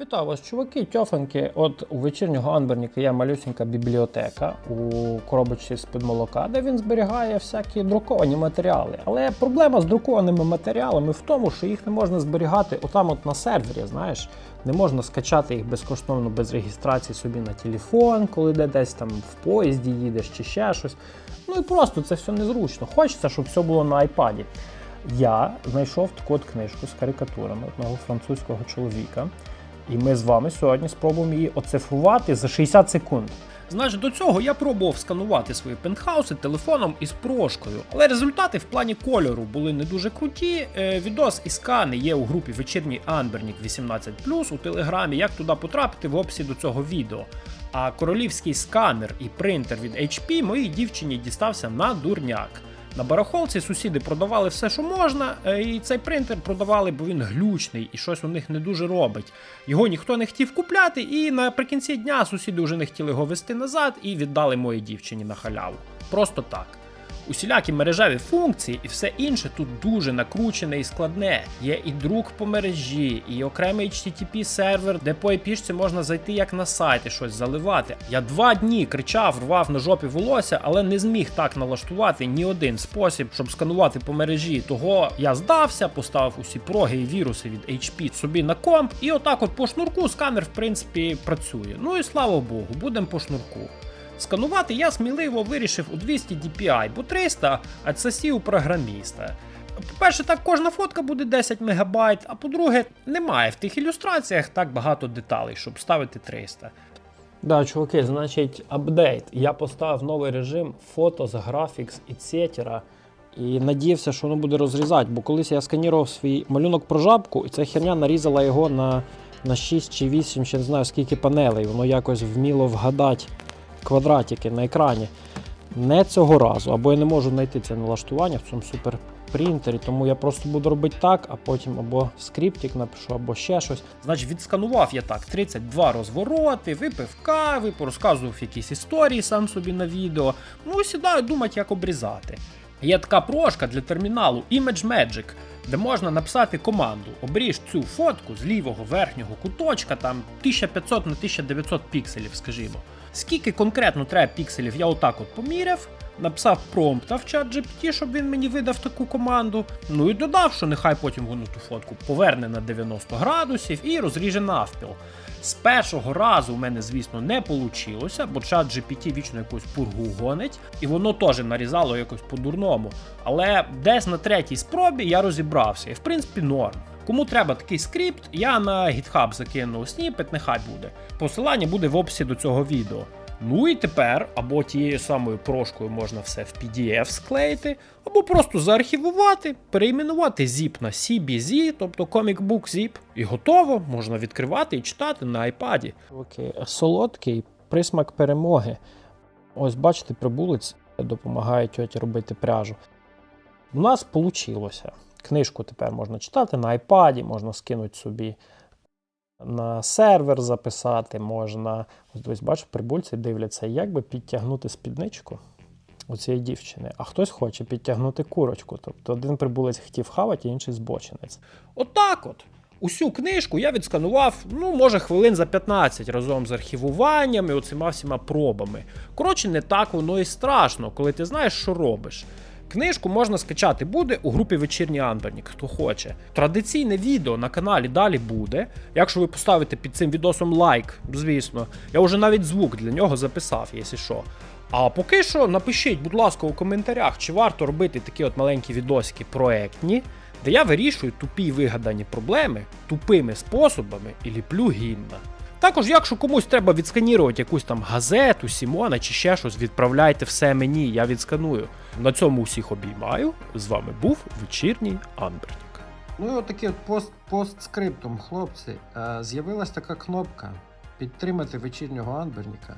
Вітаю вас, чуваки, тьофанки. От у вечірнього Анберніка є малюсенька бібліотека у коробочці з-під молока, де він зберігає всякі друковані матеріали. Але проблема з друкованими матеріалами в тому, що їх не можна зберігати отам от на сервері, знаєш. Не можна скачати їх безкоштовно без реєстрації собі на телефон, коли де десь там в поїзді їдеш чи ще щось. Ну і просто це все незручно. Хочеться, щоб все було на айпаді. Я знайшов таку от книжку з карикатурами одного французького чоловіка. І ми з вами сьогодні спробуємо її оцифрувати за 60 секунд. Значить, до цього я пробував сканувати свої пентхауси телефоном із прошкою, але результати в плані кольору були не дуже круті. Е, відос і скани є у групі вечірній Анбернік 18 у телеграмі. Як туди потрапити в описі до цього відео. А королівський сканер і принтер від HP моїй дівчині дістався на дурняк. На барахолці сусіди продавали все, що можна, е, і цей принтер продавали, бо він глючний і щось у них не дуже робить. Його ніхто не хотів купляти, і наприкінці дня сусіди вже не хотіли його вести назад і віддали моїй дівчині на халяву. Просто так. Усілякі мережеві функції і все інше тут дуже накручене і складне. Є і друк по мережі, і окремий HTTP сервер, де по IP можна зайти як на сайт і щось заливати. Я два дні кричав, рвав на жопі волосся, але не зміг так налаштувати ні один спосіб, щоб сканувати по мережі. Того я здався, поставив усі проги і віруси від HP собі на комп, і отак, от по шнурку, сканер в принципі працює. Ну і слава Богу, будемо по шнурку. Сканувати я сміливо вирішив у 200 DPI, бо 300 а це сі у програміста. По-перше, так кожна фотка буде 10 МБ, а по-друге, немає в тих ілюстраціях так багато деталей, щоб ставити 300. Да, чуваки, значить, апдейт. Я поставив новий режим Photos, Graphics, etc. І надіявся, що воно буде розрізати, бо колись я сканував свій малюнок про жабку, і ця херня нарізала його на, на 6 чи 8, ще не знаю скільки панелей. Воно якось вміло вгадати квадратики на екрані. Не цього разу, або я не можу знайти це налаштування в цьому суперпринтері, тому я просто буду робити так, а потім або скриптик напишу, або ще щось. Значить, відсканував я так 32 розвороти, випив кави, порозказував якісь історії сам собі на відео. Ну сідаю думати, як обрізати. Є така прошка для терміналу Image Magic, де можна написати команду: обріж цю фотку з лівого верхнього куточка, там 1500 на 1900 пікселів, скажімо. Скільки конкретно треба пікселів, я отак от поміряв, написав промпта в чат GPT, щоб він мені видав таку команду. Ну і додав, що нехай потім воно ту фотку поверне на 90 градусів і розріже навпіл. З першого разу у мене, звісно, не вийшло, бо чат GPT вічно якусь пургу гонить, і воно теж нарізало якось по-дурному. Але десь на третій спробі я розібрався, і в принципі норм. Кому треба такий скрипт, я на GitHub закину сніпет, нехай буде. Посилання буде в описі до цього відео. Ну і тепер або тією самою прошкою можна все в PDF склеїти, або просто заархівувати, перейменувати zip на CBZ, тобто Comic Book Zip, і готово, можна відкривати і читати на iPad. Окей, солодкий присмак перемоги. Ось бачите, прибулець допомагає тьоті робити пряжу. У нас вийшло. Книжку тепер можна читати на iPad, можна скинути собі на сервер записати, можна. Ось дивись, бачу, прибульці дивляться, як би підтягнути спідничку у цієї дівчини, а хтось хоче підтягнути курочку. Тобто один прибулець хотів хавати, інший збочинець. Отак от. Усю книжку я відсканував, ну, може, хвилин за 15 разом з архівуванням і оцима всіма пробами. Коротше, не так воно і страшно, коли ти знаєш, що робиш. Книжку можна скачати буде у групі Вечірній Анбернік, хто хоче. Традиційне відео на каналі далі буде. Якщо ви поставите під цим відосом лайк, звісно, я вже навіть звук для нього записав, якщо що. А поки що напишіть, будь ласка, у коментарях, чи варто робити такі от маленькі відосики проектні, де я вирішую тупі вигадані проблеми тупими способами і ліплю гімна. Також, якщо комусь треба відсканірувати якусь там газету, Сімона чи ще щось, відправляйте все мені, я відсканую. На цьому усіх обіймаю. З вами був вечірній Анбернік. Ну і от пост, постскриптум, хлопці. Е, з'явилась така кнопка підтримати вечірнього Анберніка.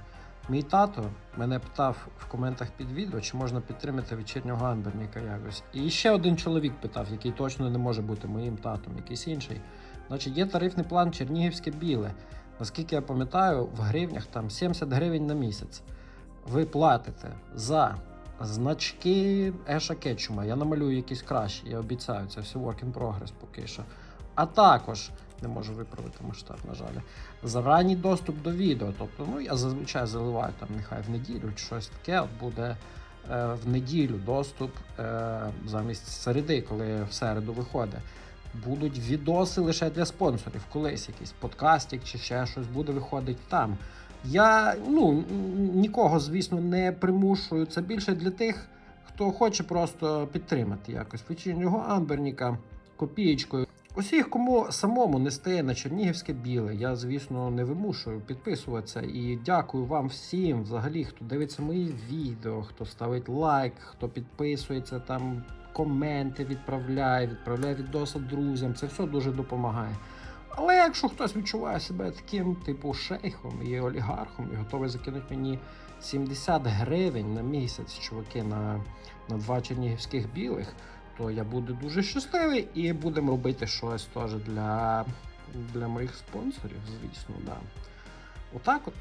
Мій тато мене питав в коментах під відео, чи можна підтримати вечірнього Анберніка якось. І ще один чоловік питав, який точно не може бути моїм татом, якийсь інший. Значить, є тарифний план Чернігівське біле. Наскільки я пам'ятаю, в гривнях там 70 гривень на місяць. Ви платите за значки Еша Кетчума. Я намалюю якісь кращі, я обіцяю, це все work in progress поки що. А також не можу виправити масштаб, на жаль. За ранній доступ до відео. Тобто, ну я зазвичай заливаю там нехай в неділю чи щось таке. Буде е, в неділю доступ е, замість середи, коли в середу виходить. Будуть відоси лише для спонсорів, колись якийсь подкастик чи ще щось буде виходити там. Я ну нікого, звісно, не примушую. Це більше для тих, хто хоче просто підтримати якось вечірнього амберніка копієчкою. Усіх, кому самому не стає на чернігівське біле, я, звісно, не вимушую підписуватися. І дякую вам всім, взагалі, хто дивиться мої відео, хто ставить лайк, хто підписується там, коменти відправляє, відправляє відоси друзям. Це все дуже допомагає. Але якщо хтось відчуває себе таким, типу, шейхом і олігархом, і готовий закинути мені 70 гривень на місяць, чуваки, на, на два чернігівських білих, то я буду дуже щасливий і будемо робити щось теж для, для моїх спонсорів, звісно, да. Отак от.